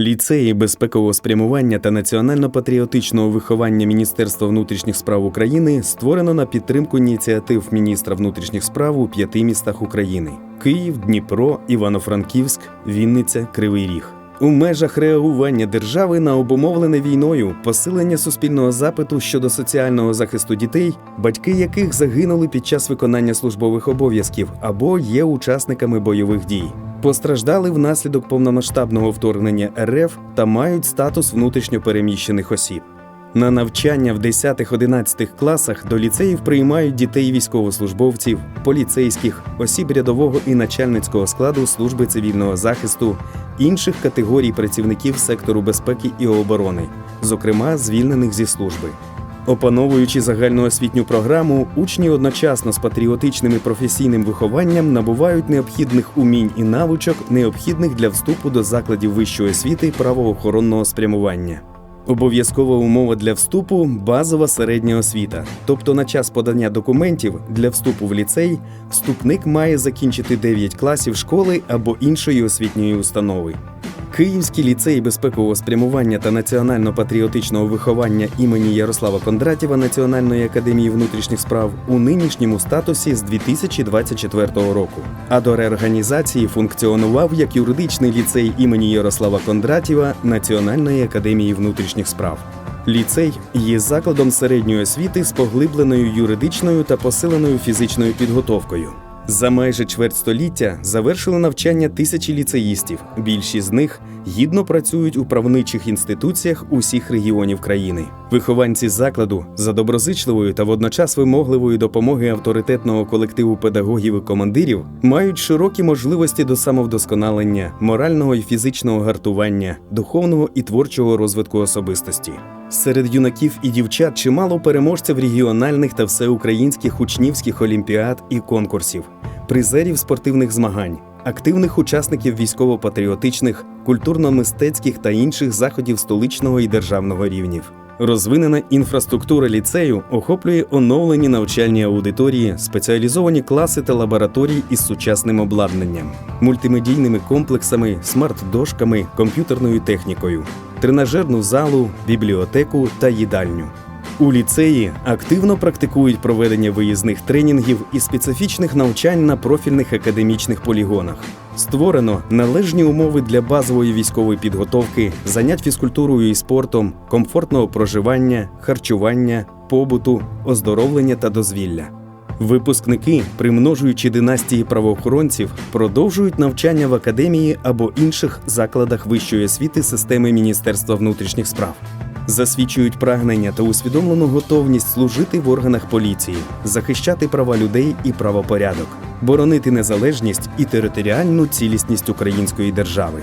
Ліцеї безпекового спрямування та національно-патріотичного виховання Міністерства внутрішніх справ України створено на підтримку ініціатив міністра внутрішніх справ у п'яти містах України: Київ, Дніпро, Івано-Франківськ, Вінниця, Кривий Ріг. У межах реагування держави на обумовлене війною посилення суспільного запиту щодо соціального захисту дітей, батьки яких загинули під час виконання службових обов'язків або є учасниками бойових дій. Постраждали внаслідок повномасштабного вторгнення РФ та мають статус внутрішньо переміщених осіб. На навчання в 10-11 класах до ліцеїв приймають дітей військовослужбовців, поліцейських, осіб рядового і начальницького складу служби цивільного захисту, інших категорій працівників сектору безпеки і оборони, зокрема звільнених зі служби. Опановуючи загальноосвітню програму, учні одночасно з патріотичним і професійним вихованням набувають необхідних умінь і навичок, необхідних для вступу до закладів вищої освіти правоохоронного спрямування. Обов'язкова умова для вступу базова середня освіта. Тобто на час подання документів для вступу в ліцей вступник має закінчити 9 класів школи або іншої освітньої установи. Київський ліцей безпекового спрямування та національно-патріотичного виховання імені Ярослава Кондратєва Національної академії внутрішніх справ у нинішньому статусі з 2024 року. А до реорганізації функціонував як юридичний ліцей імені Ярослава Кондратєва Національної академії внутрішніх справ. Ліцей є закладом середньої освіти з поглибленою юридичною та посиленою фізичною підготовкою. За майже чверть століття завершили навчання тисячі ліцеїстів. Більшість з них гідно працюють у правничих інституціях усіх регіонів країни. Вихованці закладу за доброзичливою та водночас вимогливою допомоги авторитетного колективу педагогів і командирів мають широкі можливості до самовдосконалення, морального і фізичного гартування, духовного і творчого розвитку особистості. Серед юнаків і дівчат чимало переможців регіональних та всеукраїнських учнівських олімпіад і конкурсів, призерів спортивних змагань, активних учасників військово-патріотичних, культурно-мистецьких та інших заходів столичного і державного рівнів. Розвинена інфраструктура ліцею охоплює оновлені навчальні аудиторії, спеціалізовані класи та лабораторії із сучасним обладнанням, мультимедійними комплексами, смарт-дошками, комп'ютерною технікою, тренажерну залу, бібліотеку та їдальню. У ліцеї активно практикують проведення виїзних тренінгів і специфічних навчань на профільних академічних полігонах. Створено належні умови для базової військової підготовки, занять фізкультурою і спортом, комфортного проживання, харчування, побуту, оздоровлення та дозвілля. Випускники, примножуючи династії правоохоронців, продовжують навчання в академії або інших закладах вищої освіти системи Міністерства внутрішніх справ. Засвідчують прагнення та усвідомлену готовність служити в органах поліції, захищати права людей і правопорядок, боронити незалежність і територіальну цілісність української держави.